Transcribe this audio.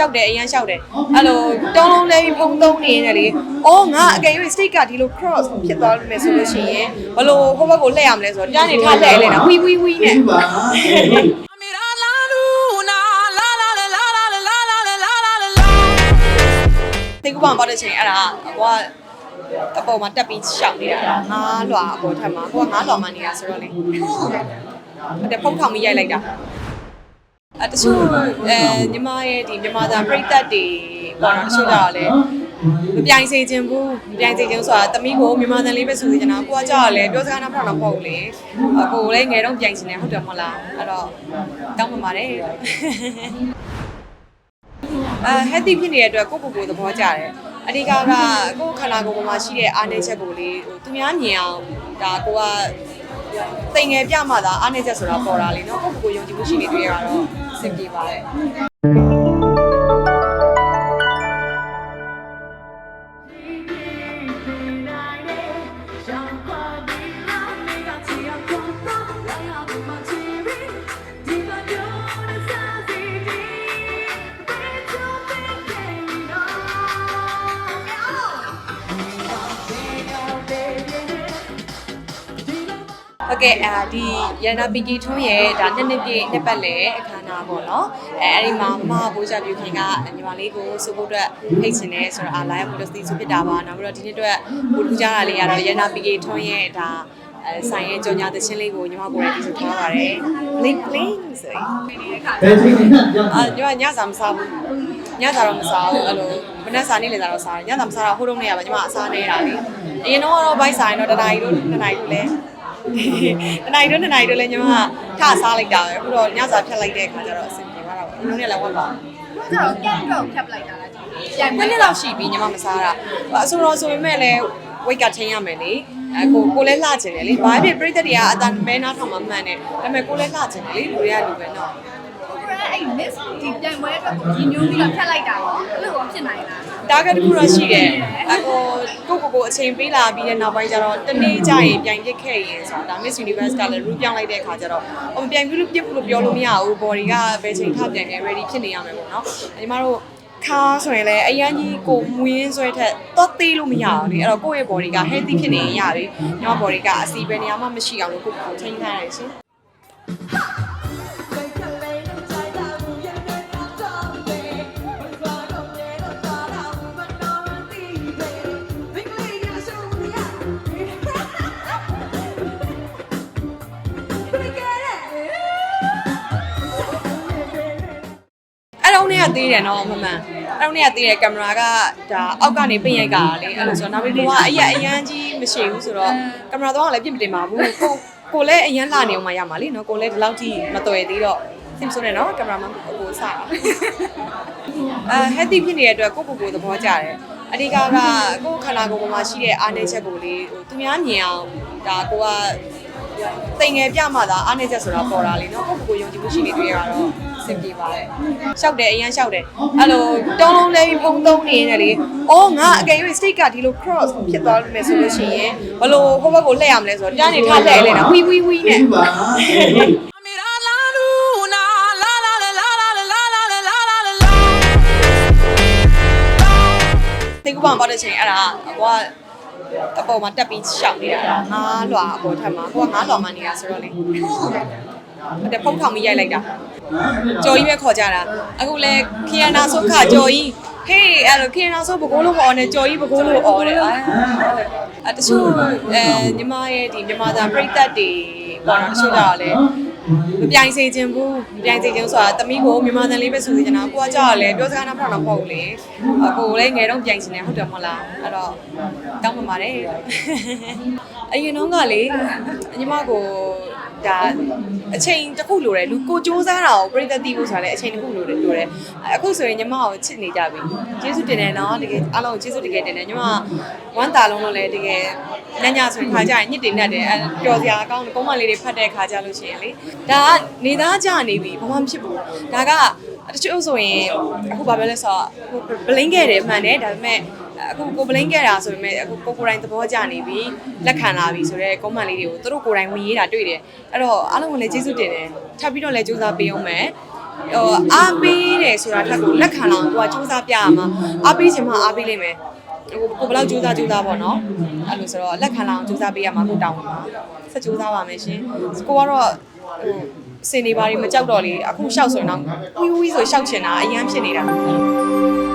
ရှောက်တယ်အရန်ရှောက်တယ်အဲ့လိုတုံးလုံးလဲပြီးဖုံသုံးနေရတယ်လေအော်ငါအကယ်၍ state ကဒီလို cross ဖြစ်သွားလို့မယ်ဆိုလို့ရှိရင်ဘလို့ဟိုဘက်ကိုလှည့်ရမလဲဆိုတော့တန်းနေထားလှည့်လဲနော်ဝီဝီဝီနဲ့ဒီကောင်ပါတဲ့ချိန်အဲ့ဒါဟိုကအပေါ်မှာတက်ပြီးရှောက်နေတာငါးလွာအပေါ်ထက်မှာဟိုကငါးလွာမှနေတာဆိုတော့လေဟုတ်တယ်ဖုံးထောင်ပြီးရိုက်လိုက်တာ အဲတချို့အဲညီမရဲ့ဒီမြန်မာသားပြိသက်တွေပေါ်တော့တချို့ကြတော့လေမပြိုင်စေခြင်းဘူးမပြိုင်စေခြင်းဆိုတာတမီးကိုမြန်မာသားလေးပဲဆိုစေချင်တာကိုကကြောက်ရလေပြောစကားနားဖောက်တော့မဟုတ်ဘူးလေအကိုလည်းငယ်တော့ပြိုင်ချင်တယ်ဟုတ်တယ်မဟုတ်လားအဲ့တော့တောင်းပန်ပါတယ်အဲ healthy ဖြစ်နေတဲ့အတွက်ကိုယ့်ကိုယ်ကိုယ်သဘောကျတယ်အဓိကကကိုယ့်ခန္ဓာကိုယ်ပေါ်မှာရှိတဲ့အားနည်းချက်ကိုလေဟိုသူများမြင်အောင်ဒါကိုက တိမ်ငယ်ပြမှသာအားနည်းချက်ဆိုတာပေါ်တာလေနော်ကိုယ့်ကိုယ်ကိုယ်ယုံကြည်မှုရှိနေတွေ့ရတော့စင်ပြေပါတယ် ဟုတ်ကဲ့အာဒီရန်နာပီကီထွန်းရဲ့ဒါနှစ်နှစ်ပြည့်နှစ်ပတ်လည်အခမ်းအနားပေါ့နော်အဲအဲ့ဒီမှာမမဘိုးချပြူခင်ကညီမလေးကိုစုဖို့အတွက်ဖိတ်ချင်တယ်ဆိုတော့အာလာရမို့လို့စီစုဖြစ်တာပါနောက်ပြီးတော့ဒီနှစ်အတွက်ကိုလူကြတာလေးကတော့ရန်နာပီကီထွန်းရဲ့ဒါအဲဆိုင်ရဲ့ကြော်ညာသချင်းလေးကိုညီမကိုယ်တိုင်တီးဆိုထားပါတယ် bling bling ဆိုရင်ဘယ်ချိန်နဲ့ကြောက်အာညီမညစာမစားဘူးညစာတော့မစားဘူးအဲ့လိုမနေ့စာနေ့လေစာတော့စားတယ်ညစာမစားတော့ဟိုတုန်းကရပါညီမအစားနေတာလေအရင်တော့ကတော့ဘိုက်ဆိုင်တော့တနားရီတို့တနားရီတို့လဲ တနားရီတို့တနားရီတို့လဲညီမထစားလိုက်တာပဲအခုတော့ညစာဖြတ်လိုက်တဲ့အခါကျတော့အဆင်ပြေသွားတာပေါ့အင်းလုံးနဲ့လည်းဝတ်ပါကျတော့ကန့်တော့ဖြတ်ပလိုက်တာလားကြည့်ပြန်နှစ်လောက်ရှိပြီညီမမစားတာအဆိုတော့ဆိုပေမဲ့လည်း weight ကထိန်းရမယ်လေအဲကိုကိုလည်းလှကျင်တယ်လေဘာဖြစ်ပြိတ္တတွေကအတန်မဲနားထောင်မှမှန်တယ်ဒါပေမဲ့ကိုလည်းလှကျင်တယ်လေလူတွေကလူပဲနော်ကိုရအဲ့ miss ဒီပြန်ပွဲအတွက်ကိုရည်ညွှန်းပြီးတော့ဖြတ်လိုက်တာရောအဲ့လိုတော့ဖြစ် နိုင်လားတာဂက်တစ်ခုတော့ရှိတယ်အကိုကိုကိုကိုအချိန်ပေးလာပြီးတဲ့နောက်ပိုင်းကျတော့တနေ့ကျရင်ပြိုင်ပြစ်ခဲ့ရင်ဆိုတာဒါ Miss Universe ကလည်း rule ပြောင်းလိုက်တဲ့အခါကျတော့ဟိုမပြိုင်ဘူးလို့ပြစ်ဘူးလို့ပြောလို့မရဘူး body ကဘယ်ချိန်ထပြန်နေ ready ဖြစ်နေရမယ်ပေါ့နော်ညီမတို့ခါဆိုရင်လည်းအရန်ကြီးကိုမွေးဆွဲထက်တော့သေးလို့မရဘူးလေအဲ့တော့ကိုယ့်ရဲ့ body က healthy ဖြစ်နေရင်ရပြီညီမ body ကအစီပဲနေရာမှမရှိအောင်လို့ကိုယ့်ကိုယ်ထိန်းထားရတယ်ရှင် တော့နေ့ကသေးတယ်နော်မမှန်အဲ့တော့နေ့ကသေးတယ်ကင်မရာကဒါအောက်ကနေပြင်ရိုက်ကလေအဲ့လိုဆိုတော့နောက်ပြီးတော့အရက်အရန်ကြီးမရှိဘူးဆိုတော့ကင်မရာတော့လည်းပြင်မတင်ပါဘူးကိုကိုလည်းအရန်လာနေအောင်မှရမှာလीနော်ကိုလည်းဒီလောက်ထိမတော်ရသေးတော့စင်ဆိုနေနော်ကင်မရာမန်ကိုကိုစားအဲ healthy ဖြစ်နေတဲ့အတွက်ကိုကိုကိုသဘောကျတယ်အဓိကကကိုခန္ဓာကိုယ်ပေါ်မှာရှိတဲ့အားနည်းချက်ကိုလေဟိုသူများမြင်အောင်ဒါကိုက တိမ်ငယ်ပြမှသာအားနည်းချက်ဆိုတာပေါ်တာလေနော်ကိုယ့်ကိုယ်ယုံကြည်မှုရှိနေတွေ့ရတော့အဆင်ပြေပါတယ်ရှောက်တယ်အရန်ရှောက်တယ်အဲ့လိုတုံးလုံးလဲပြီးဖုံသုံးနေရတယ်လေအော်ငါအကယ်၍ state ကဒီလို cross ဖြစ်သွားလို့မယ်ဆိုလို့ရှိရင်ဘလို့ဟိုဘက်ကိုလှည့်ရမလဲဆိုတော့တန်းနေထားလှည့်လဲနော်ဝီဝီဝီနဲ့ဒီကဘာပါတဲ့ချိန်အဲ့ဒါဟိုက အပေါ်မှာတက်ပြီးရှောက်နေတာငါးလွာအပေါ်ထက်မှာကိုကငါးလွာမှနေတာဆိုတော့လေအဲ့ဒါဖုံးထောင်ပြီးရိုက်လိုက်တာကြော်ကြီးပဲခေါ်ကြတာအခုလဲခီယနာဆုခကြော်ကြီးဟေးအဲ့လိုခီယနာဆုဘကိုးလို့အော်နေကြော်ကြီးဘကိုးလို့အော်တယ်အဲတချို့အဲညီမရဲ့ဒီမြန်မာသားပြိသက်တွေပေါ်တော့တချို့ကြတော့လေ မပြိုင်စေခြင်းဘူးမပြိုင်စေခြင်းဆိုတာတမီးကိုမြန်မာတန်လေးပဲဆိုစေချင်တာကိုကကြောက်ရလေပြောစကားနားဖောက်တော့မဟုတ်ဘူးလေအကိုလည်းငယ်တော့ပြိုင်ချင်တယ်ဟုတ်တယ်မဟုတ်လားအဲ့တော့တောင်းပန်ပါတယ် အရင်တော့ကလေညီမကိုဒါအချိန်တစ်ခုလိုတယ်လူကိုစူးစမ်းတာကိုပြိသက်တီးဖို့ဆိုတာလည်းအချိန်တစ်ခုလိုတယ်လိုတယ်အခုဆိုရင်ညီမကိုချစ်နေကြပြီကျေးဇူးတင်တယ်နော်တကယ်အားလုံးကိုကျေးဇူးတကယ်တင်တယ်ညီမဝမ်းတာလုံးလို့လည်းတကယ်ညညဆိုရင်ခါကြရင်ညစ်တင်တတ်တယ်အဲပျော်စရာအကောင်းကုန်းမလေးတွေဖတ်တဲ့ခါကြလို့ရှိရင်လေဒါကနေသားကြနေပြီဘာမှမဖြစ်ဘူးဒါကတချို့ဆိုရင်အခုဘာပြောလဲဆိုတော့ဘလင်းခဲ့တယ်မှန်တယ်ဒါပေမဲ့ အခုကိုဘလင်းခဲ့တာဆိုပေမဲ့အခုကိုကိုယ်တိုင်သဘောကျနေပြီလက်ခံလာပြီဆိုတော့ကုန်းမလေးတွေကိုသူတို့ကိုယ်တိုင်ဝင်ရေးတာတွေ့တယ်အဲ့တော့အားလုံးကိုလည်းကျေးဇူးတင်တယ်ထပ်ပြီးတော့လည်းကြိုးစားပေးအောင်မယ်ဟိုအားပေးတယ်ဆိုတာထက်ကိုလက်ခံလာအောင်ကိုကစူးစမ်းပြရမှာအားပေးခြင်းမှအားပေးလိမ့်မယ်ဟိုကိုဘယ်လောက်စူးစမ်းစူးစမ်းပေါ့နော်အဲ့လိုဆိုတော့လက်ခံလာအောင်စူးစမ်းပေးရမှာကိုတောင်းပါဆက်စူးစမ်းပါမယ်ရှင်ကိုကတော့ဟိုစင်နေပါတွေမကြောက်တော့လေအခုရှောက်ဆိုရင်တော့ဝီဝီဆိုရှောက်ချင်တာအရန်ဖြစ်နေတာ